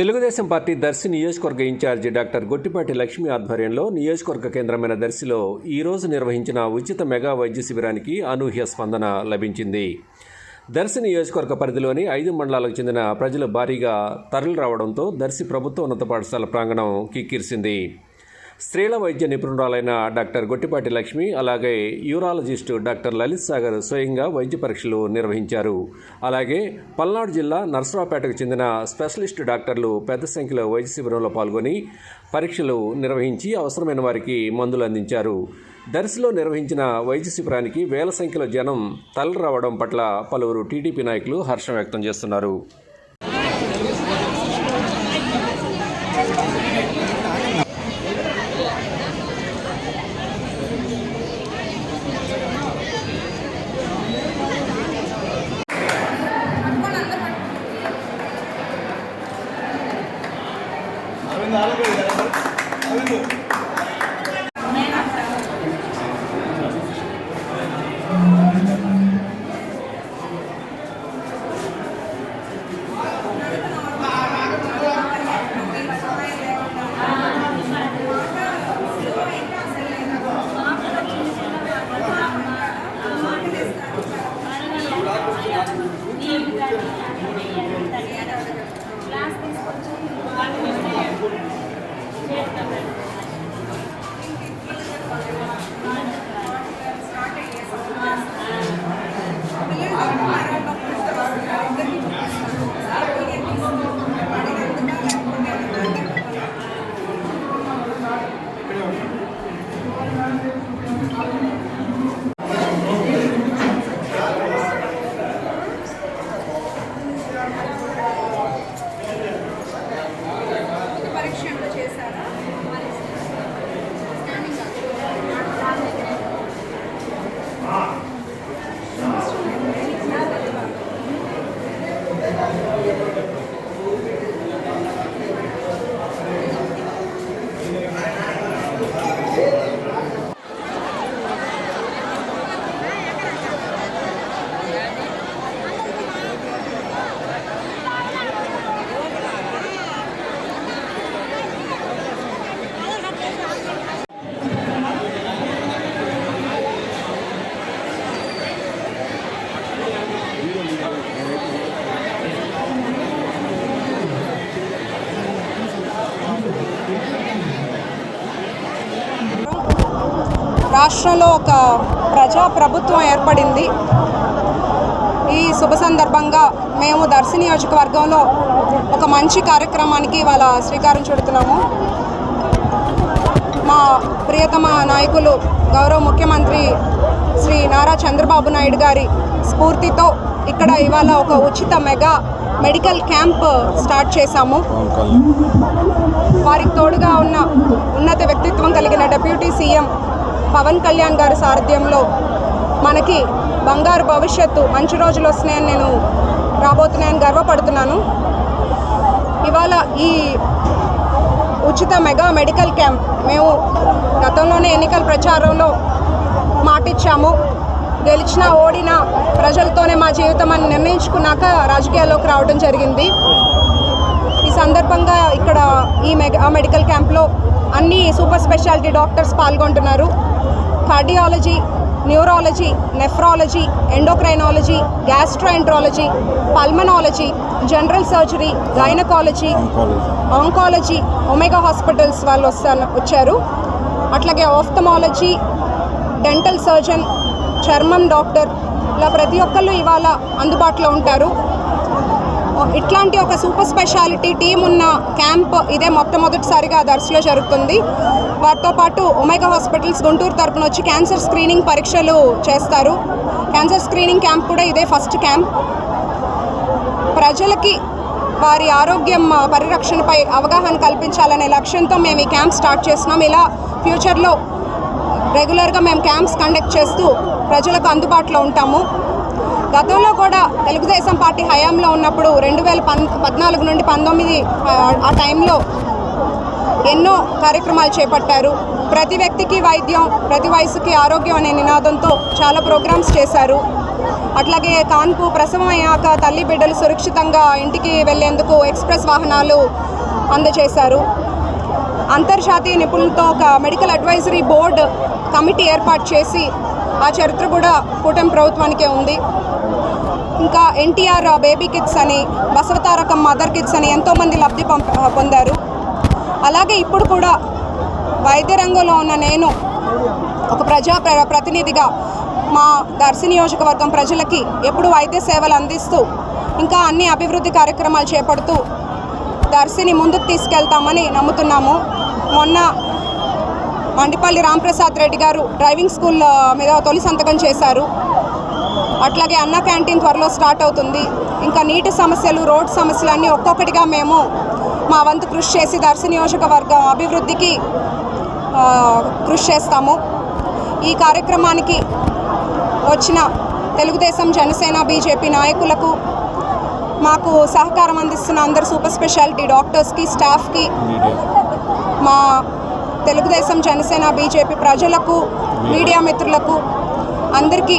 Telugu Desam party Darsi నియోజకవర్గ incharge doctor Gottipati Lakshmi ఆధ్వర్యంలో నియోజకవర్గ కేంద్రమైన దర్శిలో ఈరోజు నిర్వహించిన ఉచిత మెగా వైద్య శిబిరానికి అనూహ్య స్పందన లభించింది. దర్శి నియోజకవర్గ పరిధిలోని ఐదు మండలాలకు చెందిన ప్రజలు భారీగా తరలి రావడంతో దర్శి ప్రభుత్వ ఉన్నత పాఠశాల ప్రాంగణం కిక్కిరిసింది. స్త్రీల వైద్య నిపుణురాలైన డాక్టర్ గొట్టిపాటి లక్ష్మి అలాగే యూరాలజిస్టు డాక్టర్ లలిత్ సాగర్ స్వయంగా వైద్య పరీక్షలు నిర్వహించారు. అలాగే పల్నాడు జిల్లా నర్సరావుపేటకు చెందిన స్పెషలిస్ట్ డాక్టర్లు పెద్ద సంఖ్యలో వైద్య శిబిరంలో పాల్గొని పరీక్షలు నిర్వహించి అవసరమైన వారికి మందులు అందించారు. దర్శిలో నిర్వహించిన వైద్య శిబిరానికి వేల సంఖ్యలో జనం తలరావడం పట్ల పలువురు టీడీపీ నాయకులు హర్షం వ్యక్తం చేస్తున్నారు. Gracias. Thank you. రాష్ట్రంలో ఒక ప్రజా ప్రభుత్వం ఏర్పడింది. ఈ శుభ సందర్భంగా మేము దర్శి నియోజకవర్గంలో ఒక మంచి కార్యక్రమానికి ఇవాళ శ్రీకారం చుడుతున్నాము. మా ప్రియతమ నాయకులు గౌరవ ముఖ్యమంత్రి శ్రీ నారా చంద్రబాబు నాయుడు గారి స్ఫూర్తితో ఇక్కడ ఇవాళ ఒక ఉచిత మెగా మెడికల్ క్యాంప్ స్టార్ట్ చేశాము. వారికి తోడుగా ఉన్న ఉన్నత వ్యక్తిత్వం కలిగిన డిప్యూటీ సీఎం పవన్ కళ్యాణ్ గారి సారథ్యంలో మనకి బంగారు భవిష్యత్తు మంచి రోజులు వస్తున్నాయని నేను రాబోతున్నాయని గర్వపడుతున్నాను. ఇవాళ ఈ ఉచిత మెగా మెడికల్ క్యాంప్ మేము గతంలోనే ఎన్నికల ప్రచారంలో మాటిచ్చాము. గెలిచినా ఓడినా ప్రజలతోనే మా జీవితం అని నిర్ణయించుకున్నాక రాజకీయాల్లోకి రావడం జరిగింది. ఈ సందర్భంగా ఇక్కడ ఈ మెగా మెడికల్ క్యాంప్లో అన్ని సూపర్ స్పెషాలిటీ డాక్టర్స్ పాల్గొంటున్నారు. Cardiology neurology nephrology endocrinology gastroenterology pulmonology general surgery gynaecology oncology Omega hospitals వాళ్ళు వస్తాను వచ్చారు. అట్లాగే ఆఫ్థమాలజీ డెంటల్ సర్జన్ చర్మం డాక్టర్ ఇలా ప్రతి ఒక్కళ్ళు ఇవాళ అందుబాటులో ఉంటారు. ఇట్లాంటి ఒక సూపర్ స్పెషాలిటీ టీం ఉన్న క్యాంప్ ఇదే మొట్టమొదటిసారిగా దర్శలో జరుగుతుంది. వారితో పాటు ఒమేగా హాస్పిటల్స్ గుంటూరు తరపున వచ్చి క్యాన్సర్ స్క్రీనింగ్ పరీక్షలు చేస్తారు. క్యాన్సర్ స్క్రీనింగ్ క్యాంప్ కూడా ఇదే ఫస్ట్ క్యాంప్. ప్రజలకి వారి ఆరోగ్యం పరిరక్షణపై అవగాహన కల్పించాలనే లక్ష్యంతో మేము ఈ క్యాంప్ స్టార్ట్ చేస్తున్నాం. ఇలా ఫ్యూచర్లో రెగ్యులర్గా మేము క్యాంప్స్ కండక్ట్ చేస్తూ ప్రజలకు అందుబాటులో ఉంటాము. గతంలో కూడా తెలుగుదేశం పార్టీ హయాంలో ఉన్నప్పుడు రెండు వేల పన్ పద్నాలుగు నుండి పంతొమ్మిది ఆ, ఆ టైంలో ఎన్నో కార్యక్రమాలు చేపట్టారు. ప్రతి వ్యక్తికి వైద్యం ప్రతి వయసుకి ఆరోగ్యం అనే నినాదంతో చాలా ప్రోగ్రామ్స్ చేశారు. అట్లాగే కాన్పు ప్రసవం అయ్యాక తల్లి బిడ్డలు సురక్షితంగా ఇంటికి వెళ్ళేందుకు ఎక్స్ప్రెస్ వాహనాలు అందజేశారు. అంతర్జాతీయ నిపుణులతో ఒక మెడికల్ అడ్వైజరీ బోర్డు కమిటీ ఏర్పాటు చేసి ఆ చరిత్ర కూడా కూటమి ప్రభుత్వానికే ఉంది. ఇంకా ఎన్టీఆర్ బేబీ కిడ్స్ అని బసవతారకం మదర్ కిడ్స్ అని ఎంతోమంది లబ్ధి పంప పొందారు. అలాగే ఇప్పుడు కూడా వైద్య రంగంలో ఉన్న నేను ఒక ప్రజా ప్ర- ప్రతినిధిగా మా దర్శి నియోజకవర్గం ప్రజలకి ఎప్పుడు వైద్య సేవలు అందిస్తూ ఇంకా అన్ని అభివృద్ధి కార్యక్రమాలు చేపడుతూ దర్శిని ముందుకు తీసుకెళ్తామని నమ్ముతున్నాము. మొన్న మండిపల్లి రాంప్రసాద్ రెడ్డి గారు డ్రైవింగ్ స్కూల్ మీద తొలి సంతకం చేశారు. అట్లాగే అన్న క్యాంటీన్ త్వరలో స్టార్ట్ అవుతుంది. ఇంకా నీటి సమస్యలు రోడ్ సమస్యలు అన్నీ ఒక్కొక్కటిగా మేము మా వంతు కృషి చేసి దర్శ నియోజకవర్గం అభివృద్ధికి కృషి చేస్తాము. ఈ కార్యక్రమానికి వచ్చిన తెలుగుదేశం జనసేన బీజేపీ నాయకులకు మాకు సహకారం అందిస్తున్న అందరు సూపర్ స్పెషాలిటీ డాక్టర్స్కి స్టాఫ్కి మా తెలుగుదేశం జనసేన బీజేపీ ప్రజలకు మీడియా మిత్రులకు అందరికీ